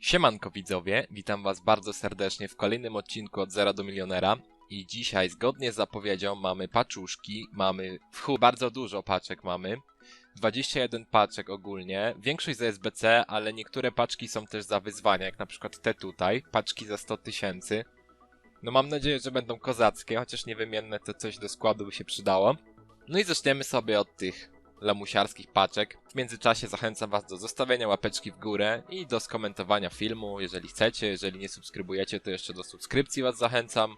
Siemanko widzowie, witam was bardzo serdecznie w kolejnym odcinku od Zera do Milionera. I dzisiaj zgodnie z zapowiedzią mamy paczuszki, mamy w bardzo dużo paczek mamy, 21 paczek ogólnie, większość za SBC, ale niektóre paczki są też za wyzwania, jak na przykład te tutaj, paczki za 100 tysięcy. No mam nadzieję, że będą kozackie, chociaż niewymienne to coś do składu by się przydało. No i zaczniemy sobie od tych lamusiarskich paczek. W międzyczasie zachęcam Was do zostawienia łapeczki w górę i do skomentowania filmu, jeżeli chcecie. Jeżeli nie subskrybujecie, to jeszcze do subskrypcji Was zachęcam.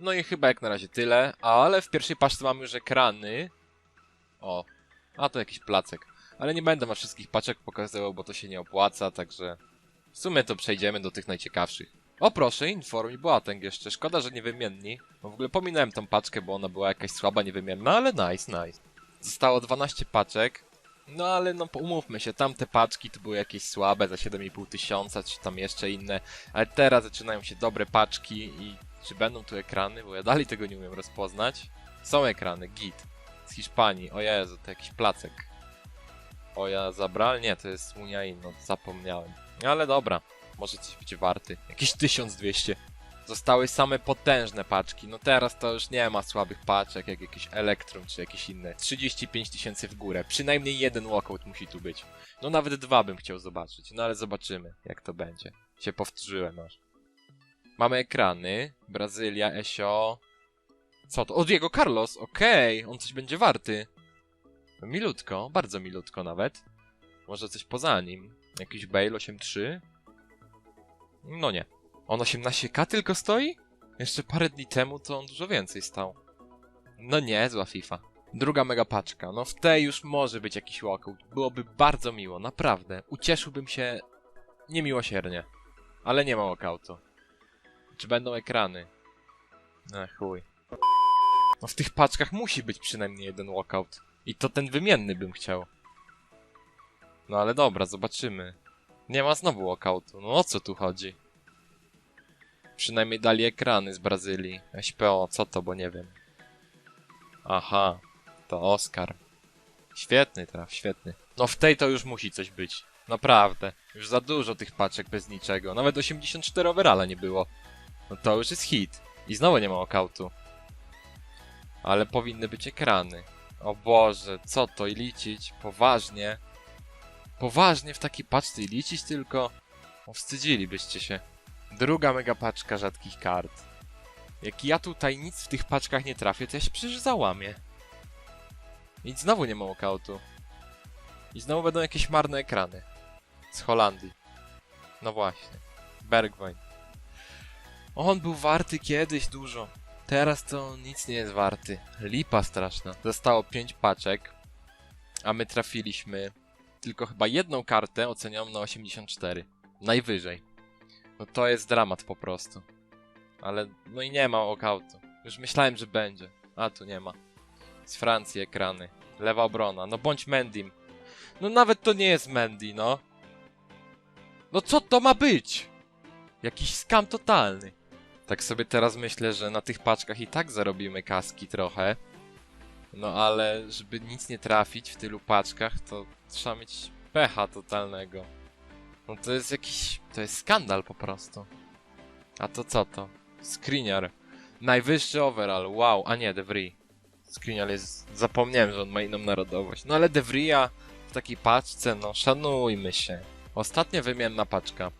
No i chyba jak na razie tyle, ale w pierwszej paczce mamy już ekrany. O, a to jakiś placek. Ale nie będę Wam wszystkich paczek pokazywał, bo to się nie opłaca, także w sumie to przejdziemy do tych najciekawszych. O proszę, Inform i Boateng jeszcze. Szkoda, że niewymienni. No w ogóle pominąłem tą paczkę, bo ona była jakaś słaba, niewymienna, ale nice, nice. Zostało 12 paczek. No ale no umówmy się, tamte paczki to były jakieś słabe za 7,5 tysiąca, czy tam jeszcze inne. Ale teraz zaczynają się dobre paczki i czy będą tu ekrany? Bo ja dalej tego nie umiem rozpoznać. Są ekrany, git. Z Hiszpanii, o Jezu, to jakiś placek. O ja zabral? Nie, to jest Muniain, no zapomniałem. Ale dobra, może coś być warty. Jakieś 1200. Zostały same potężne paczki. No teraz to już nie ma słabych paczek, jak jakiś Elektron czy jakieś inne. 35 tysięcy w górę. Przynajmniej jeden walkout musi tu być. No nawet dwa bym chciał zobaczyć. No ale zobaczymy, jak to będzie. Się powtórzyłem aż. Mamy ekrany. Brazylia, Esio. Co to? O, Diego Carlos! Okej, on coś będzie warty. Milutko, bardzo milutko nawet. Może coś poza nim. Jakiś Bale 8-3? No nie. On 18k tylko stoi? Jeszcze parę dni temu to on dużo więcej stał. No nie, zła FIFA. Druga mega paczka. No w tej już może być jakiś walkout. Byłoby bardzo miło, naprawdę. Ucieszyłbym się niemiłosiernie. Ale nie ma walkoutu. Czy będą ekrany? Ech, chuj. No w tych paczkach musi być przynajmniej jeden walkout. I to ten wymienny bym chciał. No ale dobra, zobaczymy. Nie ma znowu walkoutu. No o co tu chodzi? Przynajmniej dali ekrany z Brazylii. SPO, co to, bo nie wiem. Aha, to Oscar. Świetny traf, świetny. No w tej to już musi coś być. Naprawdę. Już za dużo tych paczek bez niczego. Nawet 84 overalla nie było. No to już jest hit. I znowu nie ma okautu. Ale powinny być ekrany. O Boże, co to i liczyć? Poważnie? Poważnie w takiej paczce i liczyć tylko? Wstydzilibyście się. Druga mega paczka rzadkich kart. Jak ja tutaj nic w tych paczkach nie trafię, to ja się przecież załamię. I znowu nie ma walkoutu. I znowu będą jakieś marne ekrany. Z Holandii. No właśnie. Bergwijn. On był warty kiedyś dużo. Teraz to nic nie jest warty. Lipa straszna. Zostało 5 paczek. A my trafiliśmy tylko chyba jedną kartę ocenioną na 84. Najwyżej. No to jest dramat po prostu. Ale no i nie ma walkoutu. Już myślałem, że będzie. A tu nie ma. Z Francji ekrany. Lewa obrona. No bądź Mendim. No nawet to nie jest Mendy, no. No co to ma być? Jakiś skam totalny. Tak sobie teraz myślę, że na tych paczkach i tak zarobimy kaski trochę. No ale żeby nic nie trafić w tylu paczkach, to trzeba mieć pecha totalnego. No to jest jakiś... to jest skandal po prostu. A to co to? Skriniar. Najwyższy overall, wow. A nie, Devry. Skriniar jest... zapomniałem, że on ma inną narodowość. No ale Devria w takiej paczce, no szanujmy się. Ostatnia wymienna paczka.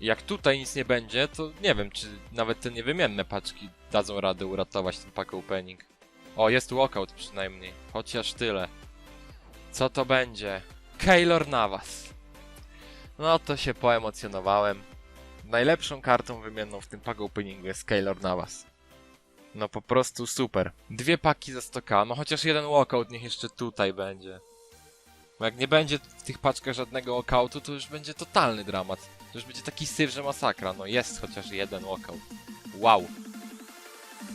Jak tutaj nic nie będzie, to nie wiem, czy nawet te niewymienne paczki dadzą radę uratować ten pack opening. O, jest walkout przynajmniej. Chociaż tyle. Co to będzie? Keylor Navas. No to się poemocjonowałem. Najlepszą kartą wymienną w tym pack openingu jest Keylor Navas. No po prostu super. Dwie paki za 100k, no chociaż jeden walkout niech jeszcze tutaj będzie. Bo jak nie będzie w tych paczkach żadnego walkoutu, to już będzie totalny dramat. To już będzie taki syf, że masakra. No jest chociaż jeden walkout. Wow.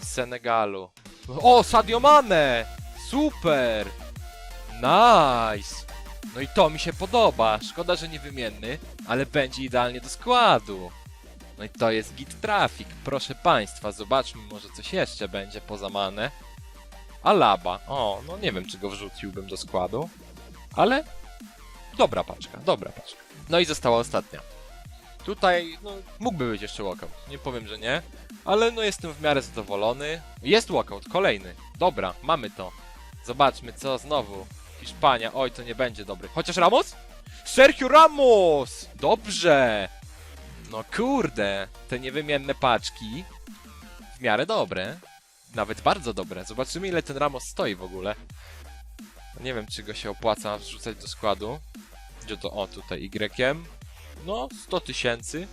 Senegalu. O, Sadio Mane! Super! Nice! No i to mi się podoba. Szkoda, że niewymienny, ale będzie idealnie do składu. No i to jest git trafik. Proszę państwa, zobaczmy, może coś jeszcze będzie poza Mane. Alaba. O, no nie wiem, czy go wrzuciłbym do składu. Ale dobra paczka, dobra paczka. No i została ostatnia. Tutaj, no, mógłby być jeszcze walkout. Nie powiem, że nie. Ale no jestem w miarę zadowolony. Jest walkout, kolejny. Dobra, mamy to. Zobaczmy, co znowu. Hiszpania, oj, to nie będzie dobry. Chociaż Ramos? Sergio Ramos! Dobrze! No kurde, te niewymienne paczki w miarę dobre. Nawet bardzo dobre. Zobaczymy, ile ten Ramos stoi w ogóle. Nie wiem, czy go się opłaca wrzucać do składu. Gdzie to? O, tutaj Y. No, 100 tysięcy.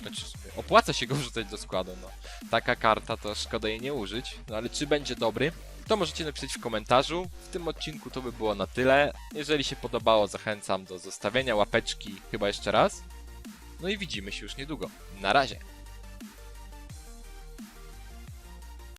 Znaczy, opłaca się go wrzucać do składu, no. Taka karta, to szkoda jej nie użyć. No ale czy będzie dobry? To możecie napisać w komentarzu. W tym odcinku to by było na tyle. Jeżeli się podobało, zachęcam do zostawienia łapeczki chyba jeszcze raz. No i widzimy się już niedługo. Na razie.